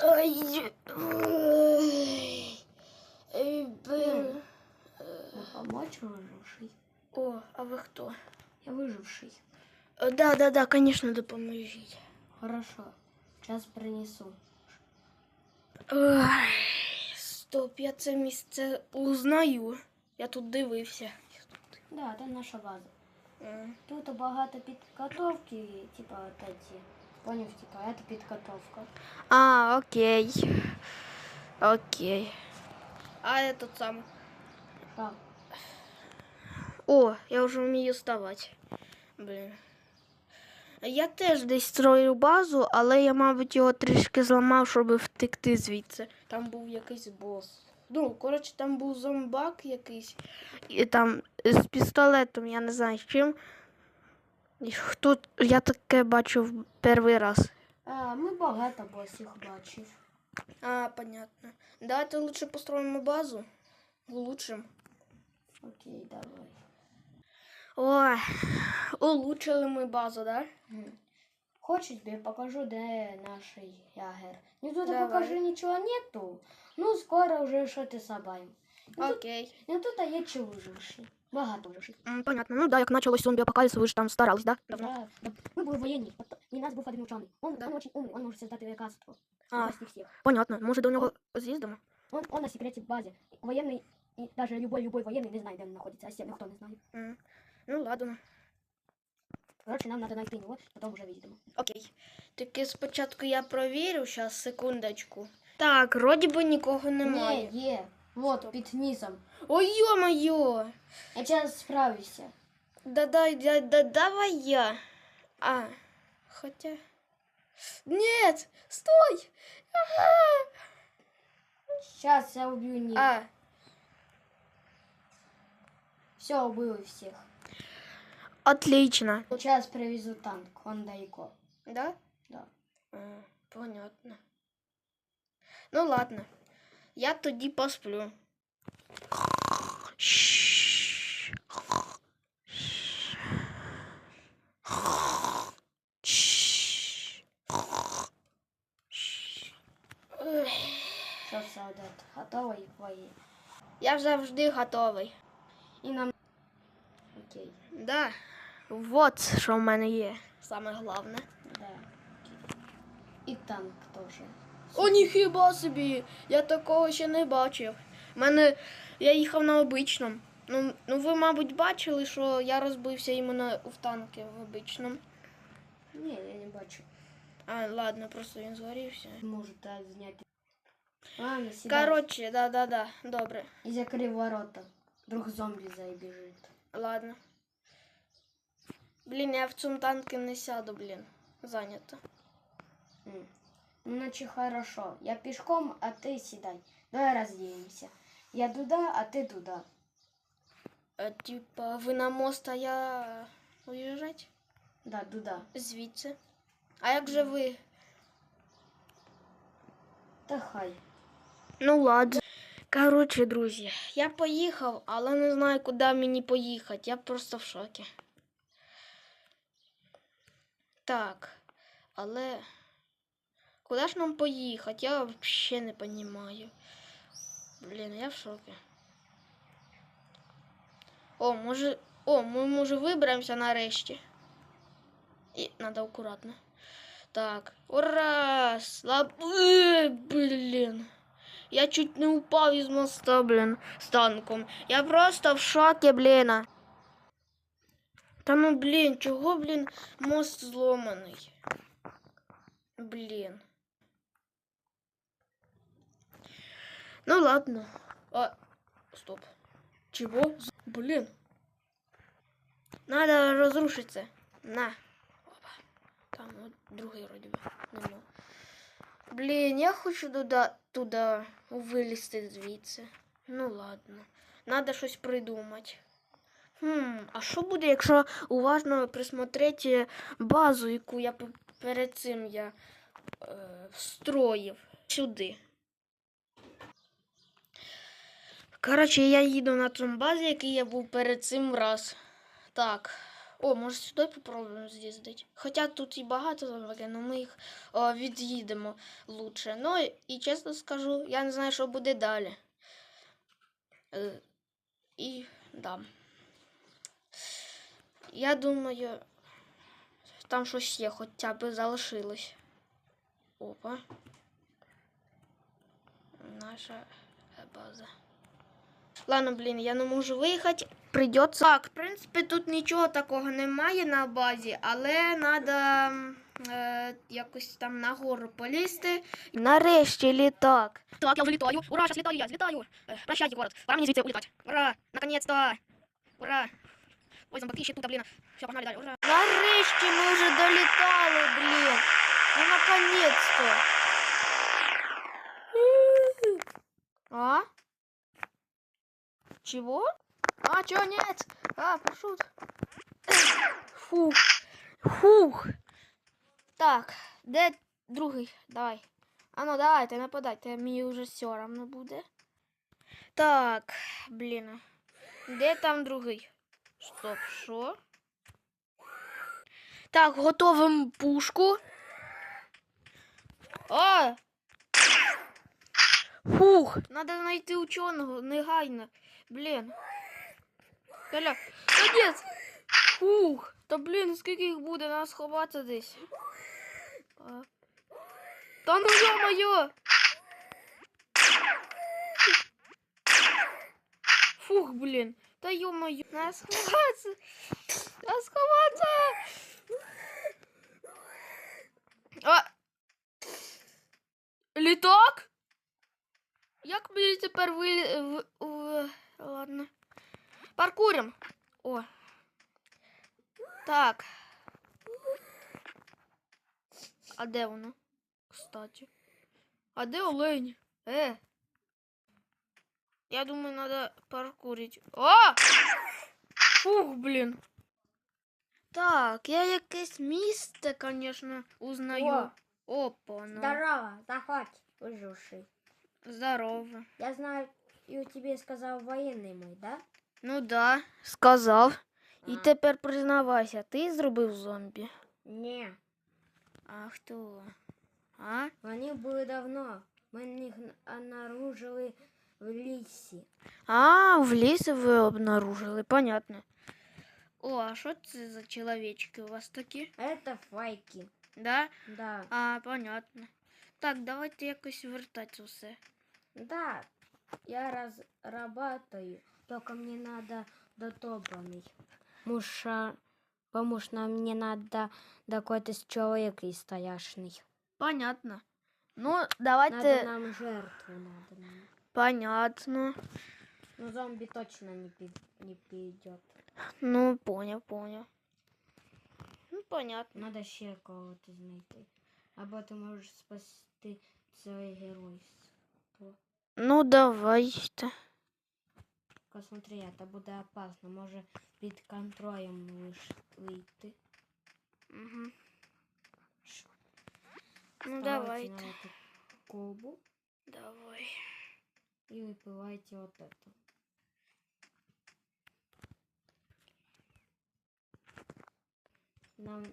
Ай, ой, ай, бе- Помочь выживший. О, а ви хто? Я выживший. Е, Да, да, да, конечно, допоможіть. Хорошо. Сейчас принесу. Ой, стоп, я це місце узнаю. Я тут дивився. Да, это наша база. М. Тут багато підготовки, типа от эти. Поняв, типа, это підготовка. А, окей. Окей. А этот сам. Так. О, я вже вмію ставати. Блін. Я теж десь строю базу, але я, мабуть, його трішки зламав, щоб втекти звідси. Там був якийсь бос. Ну, коротше, там був зомбак якийсь. І там з пістолетом, я не знаю з чим. Хто я таке бачив перший раз. А, ми багато босів бачив. А, понятно. Давайте лучше построїмо базу. Улучшим. Окей, давай. Ой, улучшили ми базу, да? Мгм. Хочешь, тебе покажу, де наш ягер. Ну тут Давай. покажи, ничего нету. Ну, скоро вже що-то собаємо. Ну, тут, Окей. ну тут а є чи виживший. Багато виживших. М, Понятно. Ну да, як почалось зомбі апокаліпсис, ви ж там старались, да? Давно? Да, да. Мы были военные. И нас был один ученый. Он, он очень умный, он может создать лекарство. А. Спасти всех. Понятно. Може до нього з'їздимо? Он, он на секрете в базе. Военный, и даже любой, любой военный не знает, где он находится, а все никто не знает. М, Ну ладно. Короче, нам надо найти его, потом уже видимо. Окей. Тільки спочатку я провірю, зараз, секундочку. Так, вроді би нікого немає. Не, е. Вот, під низом. Ой, ё-моё! Я сейчас справлюсь. Да, да, да, да, давай я. А, хотя... Нет, стой! Ага! Сейчас я убью них. А, Все, убил всех. отлично. Сейчас привезу танк, он далеко. Да? Да. А, понятно. Ну ладно. Я тоді посплю. Все, солдат, готовый вои. Я завжди готовий. И нам... Окей, Да. Вот що в мене є. Саме головне. да. И танк тоже. О, ніхіба собі! Я такого ще не бачив. Мене я їхав на обичному. Ну, ну ви, мабуть, бачили, що я розбився іменно в танки в обичному. Не, я не бачу. А, ладно, просто він згорівся. Может так снять. Ладно, сюда. Коротше, да-да-да, добре. И закрой ворота. Вдруг зомби забежит. Ладно. Блін, я в цьому танку не сяду, блін. Зайнято. М. Ну, Значит, хорошо. Я пешком, а ты седай. Давай разделимся. Я туда, а ты туда. Типа, ви на мост, а я уїжджать Да, туда. звідси. А як же ви? Та хай. Ну ладно. Коротше, друзі, я поїхав, але не знаю, куди мені поїхати. Я просто в шокі. Так, але куди ж нам поїхати? Я взагалі не розумію. Блін, я в шокі. О, може. О, ми може виберемося нарешті. І треба акуратно. Так. Ура! Слаб... Блін. Я чуть не упав із моста, блін, з танком. Я просто в шокі, блін. Та ну, блін, чого, блін, мост зломаний? Блін. Ну ладно. А, стоп. Чего? Блін. Надо разрушить це. На. Опа. Там от другий вроді би. Нема. Блін, я хочу туди, туди вилізти звідси. Ну ладно. Надо щось придумати. Хм, а що буде, якщо уважно присмотрети базу, яку я перед цим я е, встроїв сюди. Коротше, я їду на цьому базі, який я був перед цим раз. Так. О, може сюди попробуємо з'їздити. Хоча тут і багато зомбаків, але ми їх о, від'їдемо лучше. Ну і чесно скажу, я не знаю, що буде далі. Е, і да. Я думаю, там щось є, хоча б залишилось. Опа. Наша база. Ладно, блін, я не можу виїхати. Придеться. Так, в принципі, тут нічого такого немає на базі, але треба е, якось там нагору полізти. Нарешті літак. Так, я вже літаю. Ура, зараз літаю я, злітаю. Е, Прощайте, город. Пора мені звідси улітати. Ура, наконец-то. Ура. Ой, зомбаки ще тут, блін. Все, погнали далі. Ура. Нарешті ми вже долітали, блін. Ну, наконец-то. А? Чего? А, чё, нет? А, парашют. Фух. Фух. Так, де другий? Давай. А ну давайте, нападайте, мені вже все равно буде. Так, блін. Де там другий? Стоп, що? Так, готовим пушку. А! Фух, надо знайти ученого, негайно. Блін. Коля, капець. Фух, та блін, скільки їх буде, треба сховатися десь. А. Та ну ё-моё! Фух, блін. Та ё-моё, треба сховатися. Треба сховатися. А! Літак? Як мені тепер ви... в- в- Ладно. Паркурим. О. Так. А де воно? Кстати. А де олень? Е. Я думаю, надо паркурить. О! Фух, блін. Так, я якесь місце, конечно, узнаю. Опа, ну. Здорово, заходь, выживший. Здорово. Я знаю, и у тебе сказал военный мой, да? Ну да, сказав. І А. тепер признавайся, ти зробив зомбі. Не, А хто? А? вони були давно. Ми їх обнаружили в лісі. А, в лісі ви обнаружили, понятно. О, а що це за чоловічки у вас такі? Это файки. Да? Да. А, понятно. Так, давайте якось вертати все. Да, я разрабатываю, только мне надо дотопанный. Муша, потому что мне надо до какой-то человек и стояшный. Понятно. Ну, Надо давайте. нам жертву, надо нам. Понятно. Ну, зомби точно не, не придет. Ну, понял, понял. Ну, понятно. Надо ще кого-то знайти. Або ти можеш спасти своє геройство. Ну, давайте. Тільки смотри, це буде опасно. Може під контролем вийти. Угу. Ну, давайте. колбу Давай. и выпивайте вот это. Нам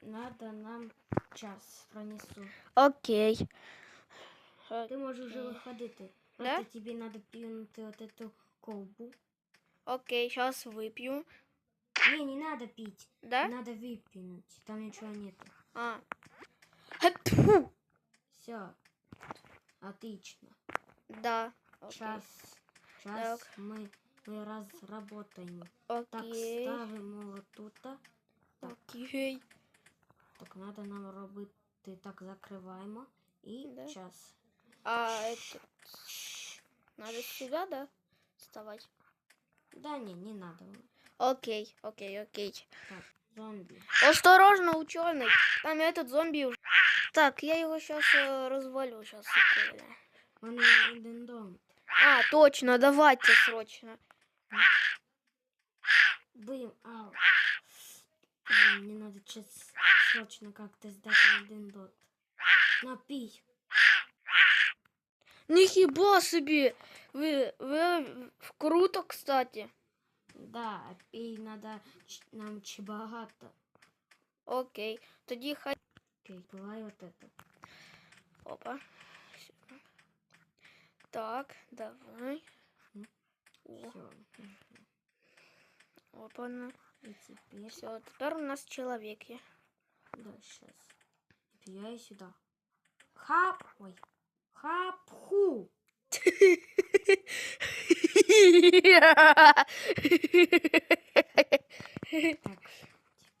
надо нам час пронесу. Окей. Ти можеш вже виходити. Да? Просто тобі треба п'юнути от эту колбу. Окей, сейчас выпью. Не, не надо пить. Да? Надо выпьянуть. Там ничего нет. А. Фу. Все. Отлично. Да. Окей. Сейчас, сейчас Так. мы, мы разработаем. Так, Окей. ставимо вот тут. Так, Окей. так надо нам робити. Так, закриваємо. І Да. час. А это... Надо сюда, да? Вставать. Да не, не надо. Окей, окей, окей. Так, зомбі. Осторожно, ученый. Там этот зомби уже. Так, я его сейчас развалю. Сейчас, один дом. А, точно, давайте срочно. Блин, ау. Блин, Мне надо сейчас срочно как-то сдать один дот. Напий. Ніхіба собі. Ви, ви круто, кстати. Да, і надо ч- нам чи багато. Окей. Тоді хай. Окей, буває от это. Опа. Сюди. Так, давай. О, Все. опа. на. І тепер, Все, тепер у нас чоловік є. да, сейчас. Я сюди. Хап, ой. Хап-ху. Так,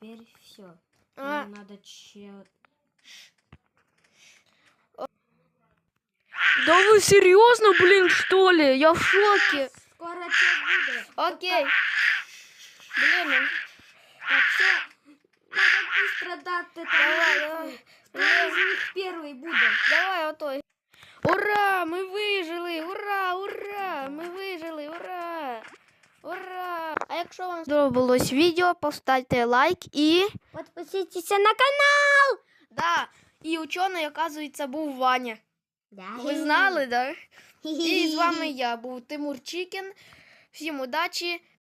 теперь все. А, надо че... да вы серьезно, блин, что ли? Я в шоке. Скоро це буде. Окей. Блин, Так, все. Надо быстро дати Давай, там. давай. Хто з них перший буде? давай отой. Ура! Ми вижили! Ура! Ура! Ми вижили! Ура! Ура! А якщо вам сподобалось відео, поставте лайк і. Підписуйтесь на канал. Да, і учений, оказується, був Ваня. Да. Ви знали, да? І з вами я був Тимур Чікен. Всім удачі!